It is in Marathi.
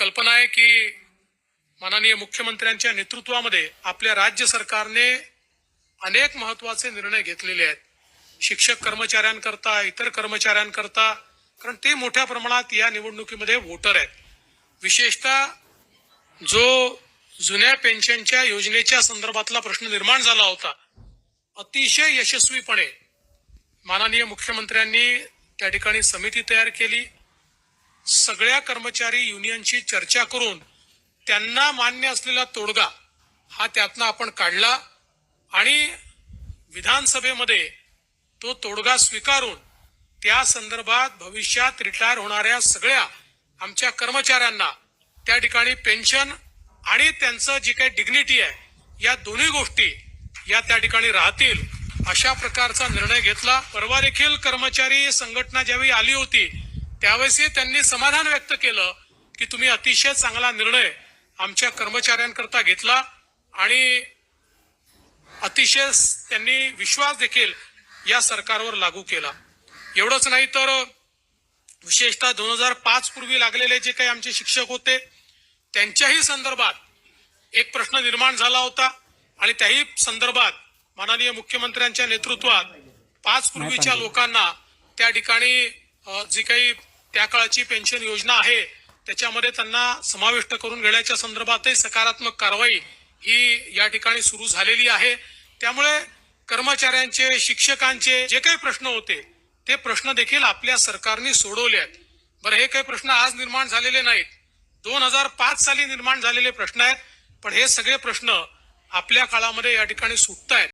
कल्पना आहे की माननीय मुख्यमंत्र्यांच्या नेतृत्वामध्ये आपल्या राज्य सरकारने अनेक महत्त्वाचे निर्णय घेतलेले आहेत. शिक्षक कर्मचाऱ्यांकरता इतर कर्मचाऱ्यांकरता कारण ते मोठ्या प्रमाणात या निवडणुकीमध्ये वोटर आहेत. विशेषतः जो जुन्या पेन्शनच्या योजनेच्या संदर्भातला प्रश्न निर्माण झाला होता अतिशय यशस्वीपणे माननीय मुख्यमंत्र्यांनी त्या ठिकाणी समिती तयार केली. सगळ्या कर्मचारी युनियनशी चर्चा करून त्यांना मान्य असलेला तोडगा हा त्यातनं आपण काढला आणि विधानसभेमध्ये तो तोडगा स्वीकारून त्या संदर्भात भविष्यात रिटायर होणाऱ्या सगळ्या आमच्या कर्मचाऱ्यांना त्या ठिकाणी पेन्शन आणि त्यांचं जी काही डिग्निटी आहे या दोन्ही गोष्टी या त्या ठिकाणी राहतील अशा प्रकारचा निर्णय घेतला. परवा देखील कर्मचारी संघटना ज्यावेळी आली होती त्यावेळेसही त्यांनी समाधान व्यक्त केलं की तुम्ही अतिशय चांगला निर्णय आमच्या कर्मचाऱ्यांकरता घेतला आणि अतिशय त्यांनी विश्वास देखील या सरकारवर लागू केला. एवढंच नाही तर विशेषतः दोन हजार पाच पूर्वी लागलेले जे काही आमचे शिक्षक होते त्यांच्याही संदर्भात एक प्रश्न निर्माण झाला होता आणि त्याही संदर्भात माननीय मुख्यमंत्र्यांच्या नेतृत्वात पाच पूर्वीच्या लोकांना त्या ठिकाणी जी काही त्या काळाची पेन्शन योजना आहे त्याच्यामध्ये त्यांना समाविष्ट करून घेण्याच्या संदर्भातही सकारात्मक कारवाई ही या ठिकाणी सुरू झालेली आहे. त्यामुळे कर्मचाऱ्यांचे शिक्षकांचे जे काही प्रश्न होते ते प्रश्न देखील आपल्या सरकारने सोडवले आहेत. बरं हे काही प्रश्न आज निर्माण झालेले नाहीत. दोन हजार पाच साली निर्माण झालेले प्रश्न आहेत पण हे सगळे प्रश्न आपल्या काळामध्ये या ठिकाणी सुटत आहेत